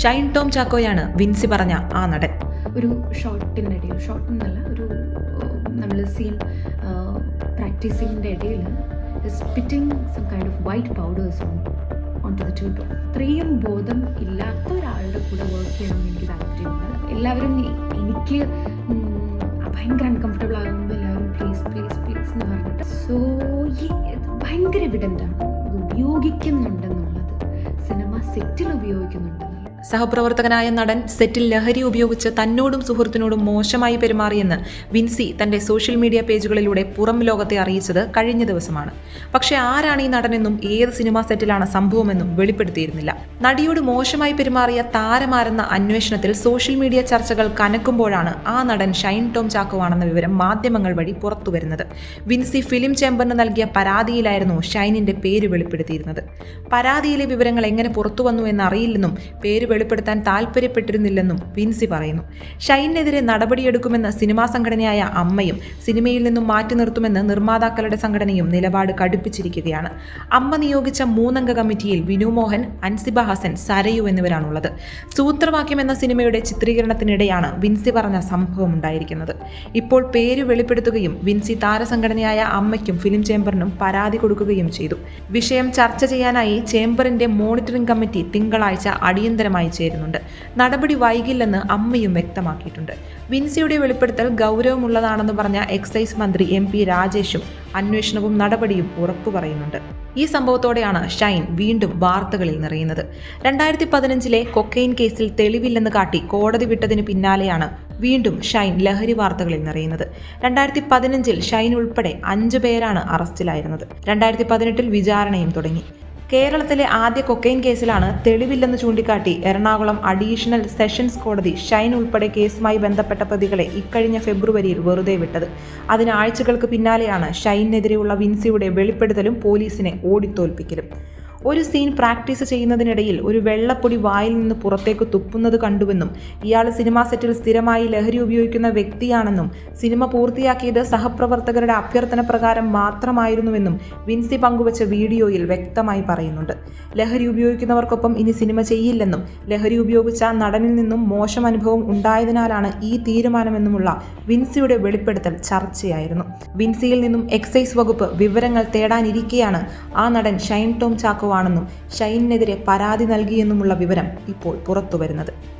ഷൈൻ ടോം ചാക്കോയാണ് വിൻസി പറഞ്ഞ ആ നടൻ. ഒരു ഷോട്ടിന്റെ ഇടയിൽ ഷോട്ട് എന്നല്ല ഒരു നമ്മൾ സീൻ പ്രാക്ടീസിങ്ങിന്റെ ഇടയിൽ spitting some kind of white powders on on to the ട്യൂട്ടോ അത്രയും ബോധം ഇല്ലാത്ത ഒരാളുടെ കൂടെ വർക്ക് ചെയ്യണം എനിക്ക് താല്പര്യമുണ്ട് എല്ലാവരും എനിക്ക് ഭയങ്കര അൺകംഫർട്ടബിൾ ആകുമ്പോൾ എല്ലാവരും പ്ലീസ് പ്ലീസ് പ്ലീസ് എന്ന് പറഞ്ഞിട്ട്. സോ ഭയങ്കര എവിഡന്റ് ആണ്. ഉപയോഗിക്കുന്നുണ്ടെന്നുള്ളത് സിനിമ സെറ്റിൽ ഉപയോഗിക്കുന്നുണ്ടെന്നുള്ളത്. സഹപ്രവർത്തകനായ നടൻ സെറ്റിൽ ലഹരി ഉപയോഗിച്ച് തന്നോടും സുഹൃത്തിനോടും മോശമായി പെരുമാറിയെന്ന് വിൻസി തന്റെ സോഷ്യൽ മീഡിയ പേജുകളിലൂടെ പുറം ലോകത്തെ അറിയിച്ചത് കഴിഞ്ഞ ദിവസമാണ്. പക്ഷേ ആരാണ് ഈ നടനെന്നും ഏത് സിനിമാ സെറ്റിലാണ് സംഭവമെന്നും വെളിപ്പെടുത്തിയിരുന്നില്ല. നടിയോട് മോശമായി പെരുമാറിയ താരമാരെന്ന അന്വേഷണത്തിൽ സോഷ്യൽ മീഡിയ ചർച്ചകൾ കനക്കുമ്പോഴാണ് ആ നടൻ ഷൈൻ ടോം ചാക്കോവാണെന്ന വിവരം മാധ്യമങ്ങൾ വഴി പുറത്തുവരുന്നത് വിൻസി ഫിലിം ചേംബറിന് നൽകിയ പരാതിയിലായിരുന്നു ഷൈനിന്റെ പേര് വെളിപ്പെടുത്തിയിരുന്നത്. പരാതിയിലെ വിവരങ്ങൾ എങ്ങനെ പുറത്തുവന്നു എന്നറിയില്ലെന്നും പേര് വെളിപ്പെടുത്താൻ താല്പര്യപ്പെട്ടിരുന്നില്ലെന്നും വിൻസി പറയുന്നു. ഷൈനെതിരെ നടപടിയെടുക്കുമെന്ന് സിനിമാ സംഘടനയായ അമ്മയും സിനിമയിൽ നിന്നും മാറ്റി നിർത്തുമെന്ന് നിർമ്മാതാക്കളുടെ സംഘടനയും നിലപാട് കടുപ്പിച്ചിരിക്കുകയാണ്. അമ്മ നിയോഗിച്ച മൂന്നംഗ കമ്മിറ്റിയിൽ വിനു മോഹൻ അൻസിബ ഹസൻ സരയു എന്നിവരാണുള്ളത്. സൂത്രവാക്യം എന്ന സിനിമയുടെ ചിത്രീകരണത്തിനിടെയാണ് വിൻസി പറഞ്ഞ സംഭവം ഉണ്ടായിരിക്കുന്നത്. ഇപ്പോൾ പേര് വെളിപ്പെടുത്തുകയും വിൻസി താരസംഘടനയായ അമ്മയ്ക്കും ഫിലിം ചേംബറിനും പരാതി കൊടുക്കുകയും ചെയ്തു. വിഷയം ചർച്ച ചെയ്യാനായി ചേംബറിന്റെ മോണിറ്ററിംഗ് കമ്മിറ്റി തിങ്കളാഴ്ച അടിയന്തരമായി ചേരുന്നുണ്ട്. നടപടി വൈകില്ലെന്ന് അമ്മയും വ്യക്തമാക്കിയിട്ടുണ്ട്. വിൻസിയുടെ വെളിപ്പെടുത്തൽ ഗൗരവമുള്ളതാണെന്ന് പറഞ്ഞ എക്സൈസ് മന്ത്രി എം പി രാജേഷും അന്വേഷണവും നടപടിയും ഉറപ്പു പറയുന്നുണ്ട്. ഈ സംഭവത്തോടെയാണ് ഷൈൻ വീണ്ടും വാർത്തകളിൽ നിറയുന്നത്. രണ്ടായിരത്തി പതിനഞ്ചിലെ കൊക്കൈൻ കേസിൽ തെളിവില്ലെന്ന് കാട്ടി കോടതി വിട്ടതിന് പിന്നാലെയാണ് വീണ്ടും ഷൈൻ ലഹരി വാർത്തകളിൽ നിറയുന്നത്. രണ്ടായിരത്തി പതിനഞ്ചിൽ ഷൈൻ ഉൾപ്പെടെ അഞ്ചു പേരാണ് അറസ്റ്റിലായിരുന്നത്. രണ്ടായിരത്തി പതിനെട്ടിൽ വിചാരണയും തുടങ്ങി. കേരളത്തിലെ ആദ്യ കൊക്കൈൻ കേസിലാണ് തെളിവില്ലെന്ന് ചൂണ്ടിക്കാട്ടി എറണാകുളം അഡീഷണൽ സെഷൻസ് കോടതി ഷൈൻ ഉൾപ്പെടെ കേസുമായി ബന്ധപ്പെട്ട പ്രതികളെ ഇക്കഴിഞ്ഞ ഫെബ്രുവരിയിൽ വെറുതെ വിട്ടത്. അതിന് ആഴ്ചകൾക്ക് പിന്നാലെയാണ് ഷൈനെതിരെയുള്ള വിൻസിയുടെ വെളിപ്പെടുത്തലും പോലീസിനെ ഓടിത്തോൽപ്പിക്കലും. ഒരു സീൻ പ്രാക്ടീസ് ചെയ്യുന്നതിനിടയിൽ ഒരു വെള്ളപ്പൊടി വായിൽ നിന്ന് പുറത്തേക്ക് തുപ്പുന്നത് കണ്ടുവെന്നും ഇയാൾ സിനിമാ സെറ്റിൽ സ്ഥിരമായി ലഹരി ഉപയോഗിക്കുന്ന വ്യക്തിയാണെന്നും സിനിമ പൂർത്തിയാക്കിയത് സഹപ്രവർത്തകരുടെ അഭ്യർത്ഥന പ്രകാരം മാത്രമായിരുന്നുവെന്നും വിൻസി പങ്കുവച്ച വീഡിയോയിൽ വ്യക്തമായി പറയുന്നുണ്ട്. ലഹരി ഉപയോഗിക്കുന്നവർക്കൊപ്പം ഇനി സിനിമ ചെയ്യില്ലെന്നും ലഹരി ഉപയോഗിച്ച നടനിൽ നിന്നും മോശം അനുഭവം ഉണ്ടായതിനാലാണ് ഈ തീരുമാനമെന്നുമുള്ള വിൻസിയുടെ വെളിപ്പെടുത്തൽ ചർച്ചയായിരുന്നു. വിൻസിയിൽ നിന്നും എക്സൈസ് വകുപ്പ് വിവരങ്ങൾ തേടാനിരിക്കെയാണ് ആ നടൻ ഷൈൻ ടോം ചാക്കോ ആണെന്നും ഷൈനിനെതിരെ പരാതി നൽകിയെന്നുമുള്ള വിവരം ഇപ്പോൾ പുറത്തുവരുന്നത്.